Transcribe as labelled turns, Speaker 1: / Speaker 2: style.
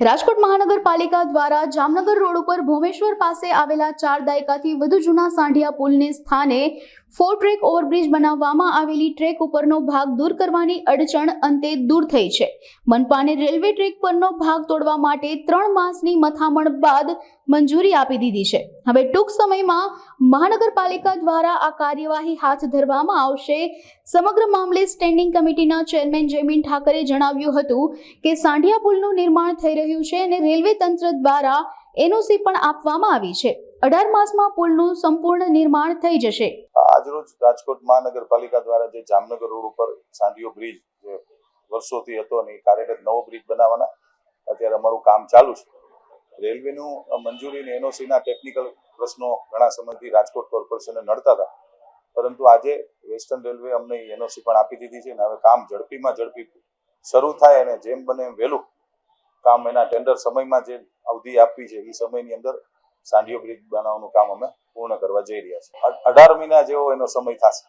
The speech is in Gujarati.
Speaker 1: રાજકોટ મહાનગરપાલિકા દ્વારા જામનગર રોડ ઉપર ભોમેશ્વર પાસે આવેલા ચાર દાયકાથી વધુ જૂના સાંઢિયા પુલને સ્થાને ફોર ટ્રેક ઓવરબ્રિજ બનાવવામાં આવેલી ટ્રેક ઉપરનો ભાગ દૂર કરવાની અડચણ અંતે દૂર થઈ છે. મનપાને રેલવે ટ્રેક પરનો ભાગ તોડવા માટે ત્રણ માસની મથામણ બાદ મંજૂરી આપી દીધી છે. હવે ટૂંક સમયમાં મહાનગરપાલિકા દ્વારા આ કાર્યવાહી હાથ ધરવામાં આવશે. સમગ્ર મામલે સ્ટેન્ડિંગ કમિટીના ચેરમેન જયમીન ઠાકરે જણાવ્યું હતું કે સાંઢિયા પુલનું નિર્માણ થઈ રહ્યું છે અને રેલવે તંત્ર દ્વારા એનઓસી પણ આપવામાં આવી છે. અઢાર માસમાં પુલનું સંપૂર્ણ નિર્માણ થઈ જશે.
Speaker 2: આજરોજ રાજકોટ મહાનગરપાલિકા દ્વારા જે જામનગર રોડ ઉપર સાંઢિયો બ્રિજ વર્ષોથી હતો અને કાર્યરત નવો બ્રિજ બનાવવાના, અત્યારે અમારું કામ ચાલુ છે. રેલવેનું મંજૂરી અને એનઓસીના ટેકનિકલ પ્રશ્નો ઘણા સમયથી રાજકોટ કોર્પોરેશને નડતા હતા. પરંતુ આજે વેસ્ટર્ન રેલવે અમને એનઓસી પણ આપી દીધી છે અને હવે કામ ઝડપીમાં ઝડપી શરૂ થાય અને જેમ બને એમ વહેલું કામ એના ટેન્ડર સમયમાં જે અવધિ આપવી છે, એ સમયની અંદર સાંઢિયો બ્રિજ બનાવવાનું કામ અમે પૂર્ણ કરવા જઈ રહ્યા છીએ. અઢાર મહિના જેવો એનો સમય થશે.